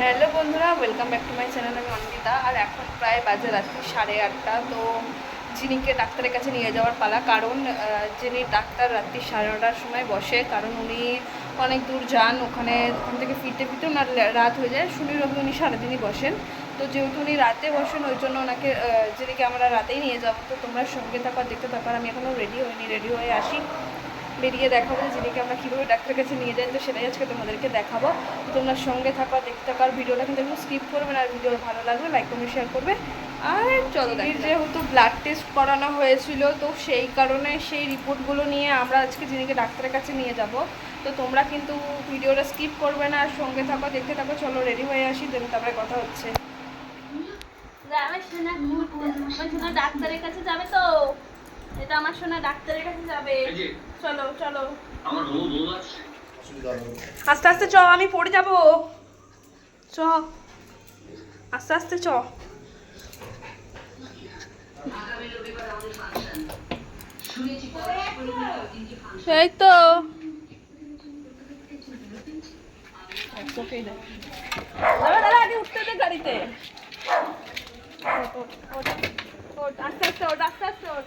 Hello বন্ধুরা welcome back to my channel আমি অনিন্দিতা আর এখন প্রায় বাজে রাত্রি সাড়ে আটটা, তো জিনিকে ডাক্তারের কাছে নিয়ে যাওয়ার পালা, কারণ যিনি ডাক্তার রাত্রি সাড়ে নটার সময় বসে, কারণ উনি অনেক দূর যান, ওখানে, ওখান থেকে ফিরতে ফিরতে ওনার রাত হয়ে যায়। শনি রবি উনি সারাদিনই বসেন। তো যেহেতু উনি রাতে বসেন, ওই জন্য ওনাকে যিনিকে আমরা রাতেই নিয়ে যাব, তো তোমরা সঙ্গে থাকো আর দেখতে থাকো আমি এখনও রেডি হইনি রেডি হয়ে আসি। বেরিয়ে দেখাবো যে জিনিকে আমরা কীভাবে ডাক্তারের কাছে নিয়ে যাই তো সেটাই আজকে তোমাদেরকে দেখাবো। তোমরা সঙ্গে থাকো দেখতে থাকো আর ভিডিওটা কিন্তু একটু স্কিপ করবে না আর ভিডিও ভালো লাগবে লাইক কমেন্ট শেয়ার করবে। আর চলো যেহেতু ব্লাড টেস্ট করানো হয়েছিল তো সেই কারণে সেই রিপোর্টগুলো নিয়ে আমরা আজকে জিনিকে ডাক্তারের কাছে নিয়ে যাব তো তোমরা কিন্তু ভিডিওটা স্কিপ করবে না আর সঙ্গে থাকো দেখতে থাকো চলো রেডি হয়ে আসি দেন তারপরে কথা হচ্ছে। ডাক্তারের কাছে যাবে তো। এটা আমার সোনা ডাক্তারের কাছে যাবে। চলো চলো। আমার আস্তে আস্তে চ আমি পড়ে যাব। চ। আস্তে আস্তে চ। এই তো। আগে উঠতে দে গাড়িতে। আস্তে আস্তে ওঠ, আস্তে আস্তে ওঠ।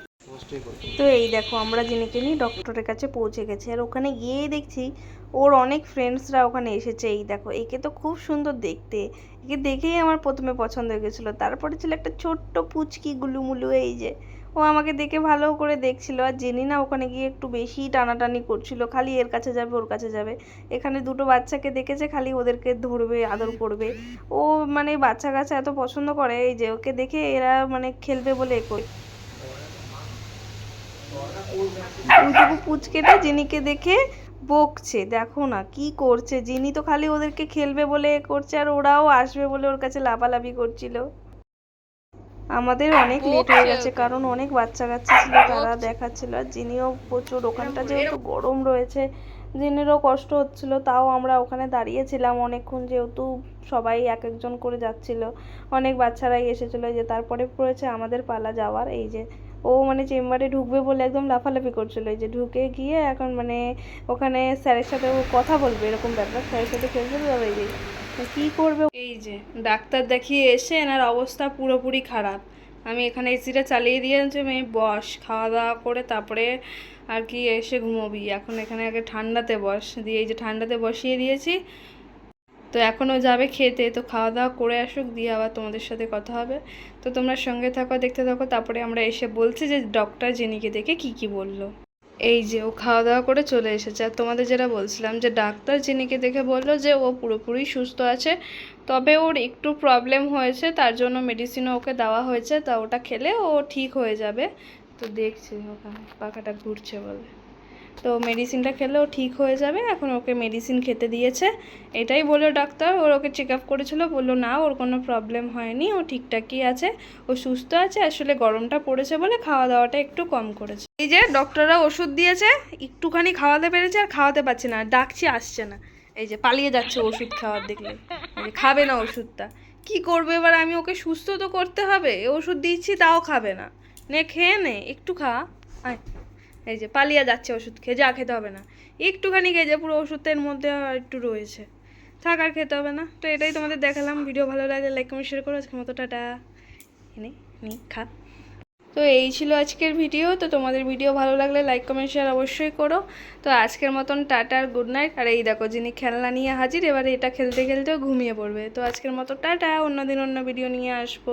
তো এই দেখো, আমরা জিনিকে নিয়ে ডক্টরের কাছে পৌঁছে গেছি। আর ওখানে গিয়ে দেখছি ওর অনেক ফ্রেন্ডসরা ওখানে এসেছে। এই দেখো, একে তো খুব সুন্দর দেখতে। একে দেখেই আমার প্রথমে পছন্দ হয়ে গেছিল। তারপরে ছিল একটা ছোট্ট পুচকি গুলুমুলু, এই যে। ও আমাকে দেখে ভালো করে দেখছিল। আর জেনি না ওখানে গিয়ে একটু বেশি টানাটানি করছিল, খালি এর কাছে যাবে, ওর কাছে যাবে। এখানে দুটো বাচ্চাকে দেখেছে, খালি ওদেরকে ধরবে, আদর করবে। ও মানে বাচ্চা কাচ্চা এত পছন্দ করে, এই যে ওকে দেখে এরা মানে খেলবে বলে এ ওইটুকু পুচকেটা জিনিকে দেখে বকছে দেখো না কি করছে। জিনি তো খালি ওদেরকে খেলবে বলে করছে আর ওরাও আসবে বলে ওর কাছে লাফালাফি করছিল। আমাদের অনেক লেট হয়ে গেছে কারণ অনেক বাচ্চা কাচ্চা ছিল তারা দেখাচ্ছিল। আর জিনিও প্রচুর ওখানটা যেহেতু গরম রয়েছে জিনেরও কষ্ট হচ্ছিল তাও আমরা ওখানে দাঁড়িয়েছিলাম অনেকক্ষণ যেহেতু সবাই এক একজন করে যাচ্ছিল। অনেক বাচ্চারাই এসেছিল যে তারপরে পড়েছে আমাদের পালা যাওয়ার এই যে ও মানে চেম্বারে ঢুকবে বলে একদম লাফালাফি করছিল। যে ঢুকে গিয়ে এখন মানে ওখানে স্যারের সাথে ও কথা বলবে, এরকম ব্যাপার। স্যারের সাথে খেলতে যাবে এই যে কী করবে? এই যে ডাক্তার দেখিয়ে এসে এনার অবস্থা পুরোপুরি খারাপ। আমি এখানে এসিটা চালিয়ে দিয়েছি মেয়ে বস খাওয়া দাওয়া করে তারপরে আর কি এসে ঘুমোবি। এখন এখানে আগে ঠান্ডাতে বস। দিয়ে এই যে ঠান্ডাতে বসিয়ে দিয়েছি তো এখনও যাবে খেতে। তো খাওয়া দাওয়া করে আসুক, দিয়ে আবার তোমাদের সাথে কথা হবে। তো তোমরা সঙ্গে থাকো, দেখতে থাকো। তারপরে আমরা এসে বলছি যে ডক্টর জেনিকে দেখে কি কি বলল। এই যে ও খাওয়া দাওয়া করে চলে এসেছে। আর তোমাদের যেটা বলছিলাম যে ডাক্তার জেনিকে দেখে বলল যে ও পুরোপুরি সুস্থ আছে। তবে ওর একটু প্রবলেম হয়েছে, তার জন্য মেডিসিনও ওকে দেওয়া হয়েছে। তা ওটা খেলে ও ঠিক হয়ে যাবে। তো দেখছে, ওখানে পাখাটা ঘুরছে বলে। তো মেডিসিনটা খেলেও ঠিক হয়ে যাবে। এখন ওকে মেডিসিন খেতে দিয়েছে। এটাই বলল ডাক্তার। ওর ওকে চেক আপ করেছিল। বলল, না, ওর কোনো প্রবলেম হয়নি। ও ঠিকঠাকই আছে। ও সুস্থ আছে। আসলে গরমটা পড়েছে বলে খাওয়া দাওয়াটা একটু কম করেছে। এই যে ডক্টররা ওষুধ দিয়েছে। একটুখানি খাওয়াতে পেরেছে আর খাওয়াতে পারছে না। ডাকছি, আসছে না। এই যে পালিয়ে যাচ্ছে ওষুধ খাওয়ার দেখলে। খাবে না ওষুধটা। কি করবে? এবার আমি ওকে সুস্থ তো করতে হবে। ওষুধ দিচ্ছি, তাও খাবে না। নে, খেয়ে নে। একটু খা। আয়। এই যে পালিয়ে যাচ্ছে ওষুধ খেয়ে, যা খেতে হবে না। একটুখানি খেয়ে যে পুরো ওষুধের মধ্যে একটু রয়েছে। থাক, আর খেতে হবে না। তো এটাই তোমাদের দেখালাম। ভিডিও ভালো লাগলে লাইক কমেন্ট শেয়ার করো। আজকের মতো টাটা। এনে, নি, খা। তো এই ছিল আজকের ভিডিও। তো তোমাদের ভিডিও ভালো লাগলে লাইক কমেন্ট শেয়ার অবশ্যই করো। তো আজকের মতন টাটা আর গুড নাইট আর এই দেখো, যিনি খেলনা নিয়ে হাজির, এবারে এটা খেলতে খেলতেও ঘুমিয়ে পড়বে। তো আজকের মতো টাটা। অন্যদিন অন্য ভিডিও নিয়ে আসব।